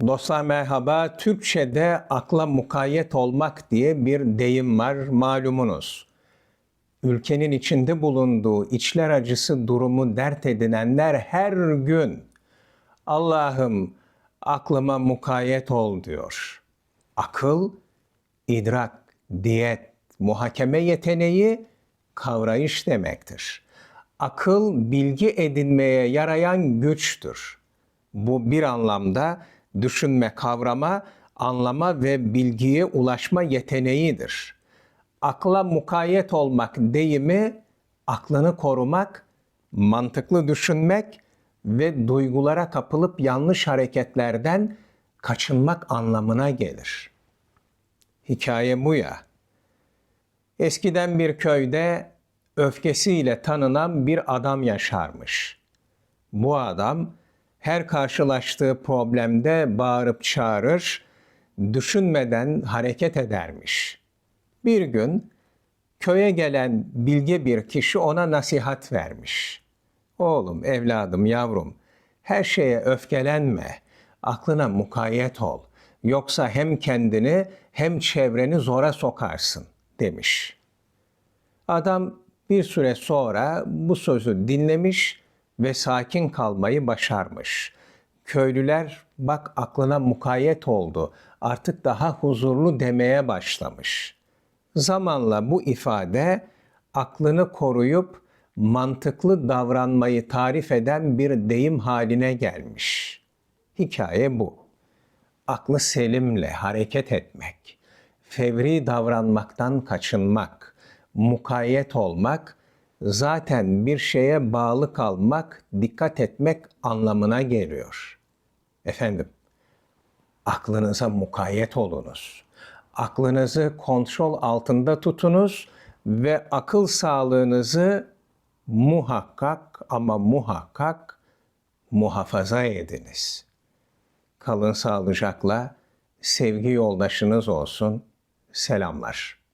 Dostlar merhaba. Türkçe'de akla mukayyet olmak diye bir deyim var malumunuz. Ülkenin içinde bulunduğu içler acısı durumu dert edinenler her gün Allah'ım aklıma mukayyet ol diyor. Akıl, idrak, diyet, muhakeme yeteneği, kavrayış demektir. Akıl bilgi edinmeye yarayan güçtür. Bu bir anlamda düşünme, kavrama, anlama ve bilgiye ulaşma yeteneğidir. Akla mukayyet olmak deyimi aklını korumak, mantıklı düşünmek ve duygulara kapılıp yanlış hareketlerden kaçınmak anlamına gelir. Hikaye bu ya. Eskiden bir köyde öfkesiyle tanınan bir adam yaşarmış. Bu adam her karşılaştığı problemde bağırıp çağırır, düşünmeden hareket edermiş. Bir gün köye gelen bilge bir kişi ona nasihat vermiş. Oğlum, evladım, yavrum, her şeye öfkelenme, aklına mukayyet ol. Yoksa hem kendini hem çevreni zora sokarsın demiş. Adam bir süre sonra bu sözü dinlemiş ve sakin kalmayı başarmış. Köylüler bak aklına mukayyet oldu, artık daha huzurlu demeye başlamış. Zamanla bu ifade aklını koruyup mantıklı davranmayı tarif eden bir deyim haline gelmiş. Hikaye bu. Aklı selimle hareket etmek, fevri davranmaktan kaçınmak, mukayyet olmak, zaten bir şeye bağlı kalmak, dikkat etmek anlamına geliyor. Efendim, aklınıza mukayyet olunuz. Aklınızı kontrol altında tutunuz ve akıl sağlığınızı muhakkak ama muhakkak muhafaza ediniz. Kalın sağlıcakla, sevgi yoldaşınız olsun. Selamlar.